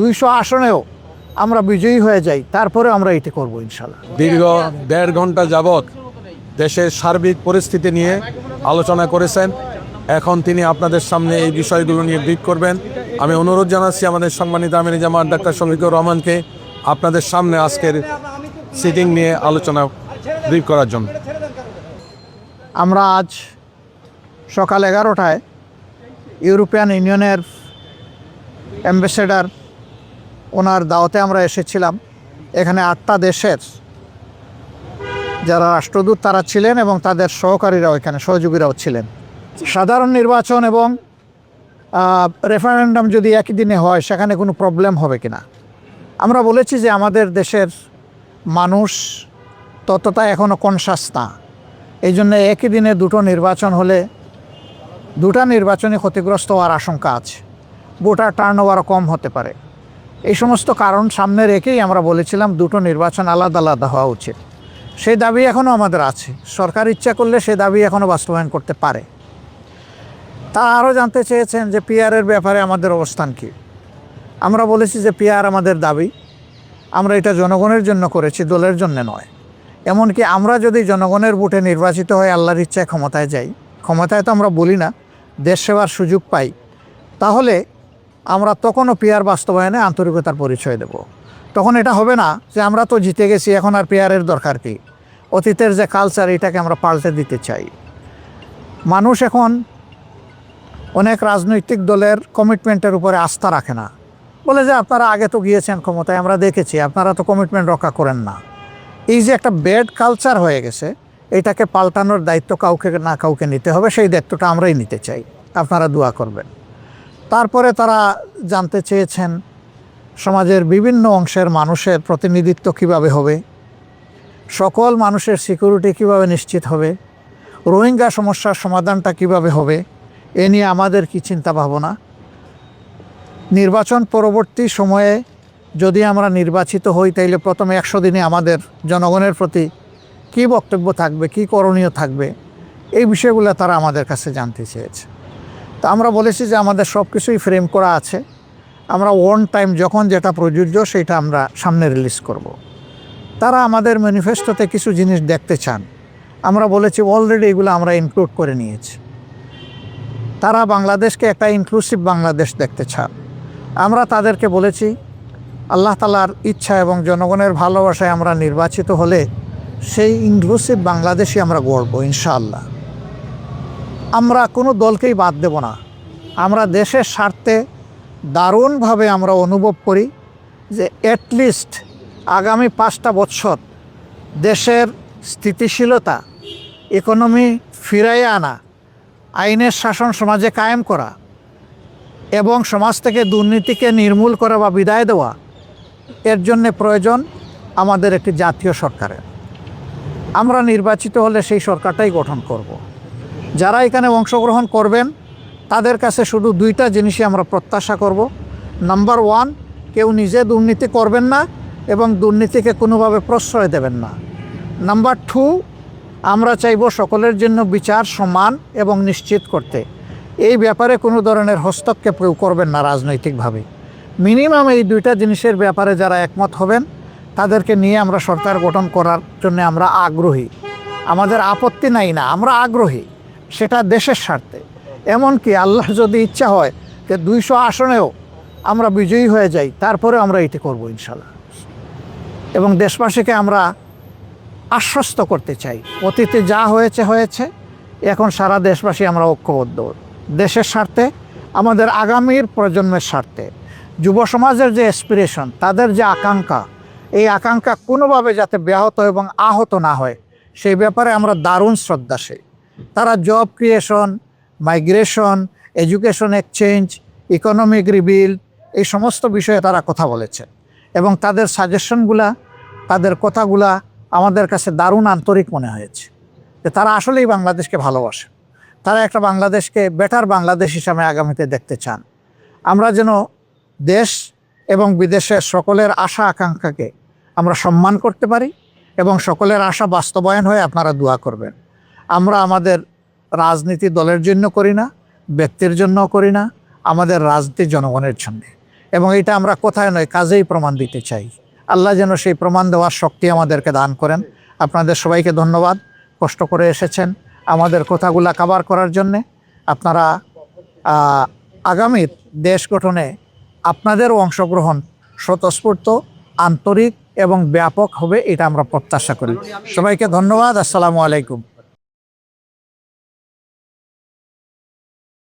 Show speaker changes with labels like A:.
A: দুইশো আসনেও আমরা বিজয়ী হয়ে যাই তারপরে আমরা এটি করব ইনশাল্লাহ
B: দীর্ঘ দেড় ঘণ্টা যাবৎ দেশের সার্বিক পরিস্থিতি নিয়ে আলোচনা করেছেন। এখন তিনি আপনাদের সামনে এই বিষয়গুলো নিয়ে ব্রিফ করবেন। আমি অনুরোধ জানাচ্ছি আমাদের সম্মানিত আমির জামাত ডাক্তার শফিকুর রহমানকে আপনাদের সামনে আজকের সিটিং নিয়ে আলোচনা ব্রিফ করার জন্য।
A: আমরা আজ সকাল এগারোটায় ইউরোপিয়ান ইউনিয়নের অ্যাম্বাসেডার ওনার দাওয়াতে আমরা এসেছিলাম। এখানে আটটা দেশের। যারা রাষ্ট্রদূত তারা ছিলেন এবং তাদের সহকারীরাও এখানে, সহযোগীরাও ছিলেন। সাধারণ নির্বাচন এবং রেফারেন্ডাম যদি একই দিনে হয়, সেখানে কোনো প্রবলেম হবে কিনা? আমরা বলেছি যে আমাদের দেশের মানুষ ততটা এখনও কনসাস না। এই জন্য একই দিনে দুটো নির্বাচন হলে দুটা নির্বাচনে ক্ষতিগ্রস্ত হওয়ার আশঙ্কা আছে। ভোটার টার্ন ওভারও কম হতে পারে। এই সমস্ত কারণ সামনে রেখেই আমরা বলেছিলাম দুটো নির্বাচন আলাদা আলাদা হওয়া উচিত। সেই দাবি এখনও আমাদের আছে। সরকার ইচ্ছা করলে সেই দাবি এখনও বাস্তবায়ন করতে পারে। তা আরও জানতে চেয়েছেন যে পিআরের ব্যাপারে আমাদের অবস্থান কী। আমরা বলেছি যে পিআর আমাদের দাবি। আমরা এটা জনগণের জন্য করেছি, দলের জন্য নয়। এমনকি আমরা যদি জনগণের ভোটে নির্বাচিত হয়ে আল্লাহর ইচ্ছায় ক্ষমতায় যাই, ক্ষমতায় তো আমরা বলি না, দেশ সেবার সুযোগ পাই, তাহলে আমরা তখনও পিয়ার বাস্তবায়নে আন্তরিকতার পরিচয় দেব। তখন এটা হবে না যে আমরা তো জিতে গেছি, এখন আর পিয়ারের দরকার কি? অতীতের যে কালচার এটাকে আমরা পাল্টে দিতে চাই। মানুষ এখন অনেক রাজনৈতিক দলের কমিটমেন্টের উপরে আস্থা রাখে না। বলে যে আপনারা আগে তো গিয়েছেন ক্ষমতায়, আমরা দেখেছি, আপনারা তো কমিটমেন্ট রক্ষা করেন না। এই যে একটা ব্যাড কালচার হয়ে গেছে, এটাকে পাল্টানোর দায়িত্ব কাউকে না কাউকে নিতে হবে, সেই দায়িত্বটা আমরাই নিতে চাই। আপনারা দোয়া করবেন। তারপরে তারা জানতে চেয়েছেন সমাজের বিভিন্ন অংশের মানুষের প্রতিনিধিত্ব কীভাবে হবে, সকল মানুষের সিকিউরিটি কীভাবে নিশ্চিত হবে, রোহিঙ্গা সমস্যার সমাধানটা কীভাবে হবে, এ নিয়ে আমাদের কি চিন্তা ভাবনা নির্বাচন পরবর্তী সময়ে যদি আমরা নির্বাচিত হই, তাইলে প্রথমে একশো দিনে আমাদের জনগণের প্রতি কী বক্তব্য থাকবে, কী করণীয় থাকবে, এই বিষয়গুলো তারা আমাদের কাছে জানতে চেয়েছে। তো আমরা বলেছি যে আমাদের সব কিছুই ফ্রেম করা আছে। আমরা ওয়ান টাইম যখন যেটা প্রযোজ্য সেটা আমরা সামনে রিলিজ করব। তারা আমাদের ম্যানিফেস্টোতে কিছু জিনিস দেখতে চান। আমরা বলেছি অলরেডি এগুলো আমরা ইনক্লুড করে নিয়েছি। তারা বাংলাদেশকে একটা ইনক্লুসিভ বাংলাদেশ দেখতে চান। আমরা তাদেরকে বলেছি, আল্লাহ তালার ইচ্ছা এবং জনগণের ভালোবাসায় আমরা নির্বাচিত হলে সেই ইনক্লুসিভ বাংলাদেশই আমরা গড়ব, ইনশাআল্লাহ। আমরা কোনো দলকেই বাদ দেব না আমরা দেশের স্বার্থে দারুণভাবে আমরা অনুভব করি যে অ্যাটলিস্ট আগামী পাঁচটা বছর দেশের স্থিতিশীলতা ইকোনমি ফিরাইয়ে আনা, আইনের শাসন সমাজে কায়েম করা এবং সমাজ থেকে দুর্নীতিকে নির্মূল করা বা বিদায় দেওয়া, এর জন্য প্রয়োজন আমাদের একটি জাতীয় সরকারের আমরা নির্বাচিত হলে সেই সরকারটাই গঠন করব। যারা এখানে অংশগ্রহণ করবেন, তাদের কাছে শুধু দুইটা জিনিসই আমরা প্রত্যাশা করব। নাম্বার ওয়ান কেউ নিজে দুর্নীতি করবেন না এবং দুর্নীতিকে কোনোভাবে প্রশ্রয় দেবেন না। নাম্বার টু আমরা চাইব সকলের জন্য বিচার সমান এবং নিশ্চিত করতে। এই ব্যাপারে কোনো ধরনের হস্তক্ষেপ কেউ করবেন না রাজনৈতিকভাবে। মিনিমাম এই দুইটা জিনিসের ব্যাপারে যারা একমত হবেন, তাদেরকে নিয়ে আমরা সরকার গঠন করার জন্য আমরা আগ্রহী। আমাদের আপত্তি নাই না, আমরা আগ্রহী। সেটা দেশের স্বার্থে। এমনকি আল্লাহ যদি ইচ্ছা হয় যে দুইশো আসনেও আমরা বিজয়ী হয়ে যাই তারপরে আমরা এটি করব ইনশাল্লাহ এবং দেশবাসীকে আমরা আশ্বস্ত করতে চাই। অতীতে যা হয়েছে হয়েছে। এখন সারা দেশবাসী আমরা ঐক্যবদ্ধ। দেশের স্বার্থে, আমাদের আগামীর প্রজন্মের স্বার্থে। যুব সমাজের যে অ্যাসপিরেশন তাদের যে আকাঙ্ক্ষা, এই আকাঙ্ক্ষা কোনোভাবে যাতে ব্যাহত এবং আহত না হয়, সেই ব্যাপারে আমরা দারুণ শ্রদ্ধাশীল। তারা job creation migration education exchange economic rebuild এই সমস্ত বিষয়ে তারা কথা বলেছে। এবং তাদের সাজেশনগুলা তাদের কথাগুলা আমাদের কাছে দারুণ আন্তরিক মনে হয়েছে যে তারা আসলেই বাংলাদেশকে ভালোবাসে। তারা একটা বাংলাদেশকে বেটার বাংলাদেশ হিসাবে আগামীতে দেখতে চান। আমরা যেন দেশ এবং বিদেশের সকলের আশা আকাঙ্ক্ষাকে আমরা সম্মান করতে পারি এবং সকলের আশা বাস্তবায়ন হয়ে আপনারা দোয়া করবেন। আমরা আমাদের রাজনীতি দলের জন্য করি না, ব্যক্তির জন্য করি না, আমাদের রাজনীতি জনগণের জন্য। এবং এটা আমরা কোথায় নয়, কাজেই প্রমাণ দিতে চাই। আল্লাহ যেন সেই প্রমাণ দেওয়ার শক্তি আমাদেরকে দান করেন। আপনাদের সবাইকে ধন্যবাদ, কষ্ট করে এসেছেন আমাদের কথাগুলা কাবার করার জন্যে। আপনারা আগামী দেশ গঠনে আপনাদেরও অংশগ্রহণ স্বতঃস্ফূর্ত, আন্তরিক এবং ব্যাপক হবে, এটা আমরা প্রত্যাশা করি। সবাইকে ধন্যবাদ, আসসালামু আলাইকুম।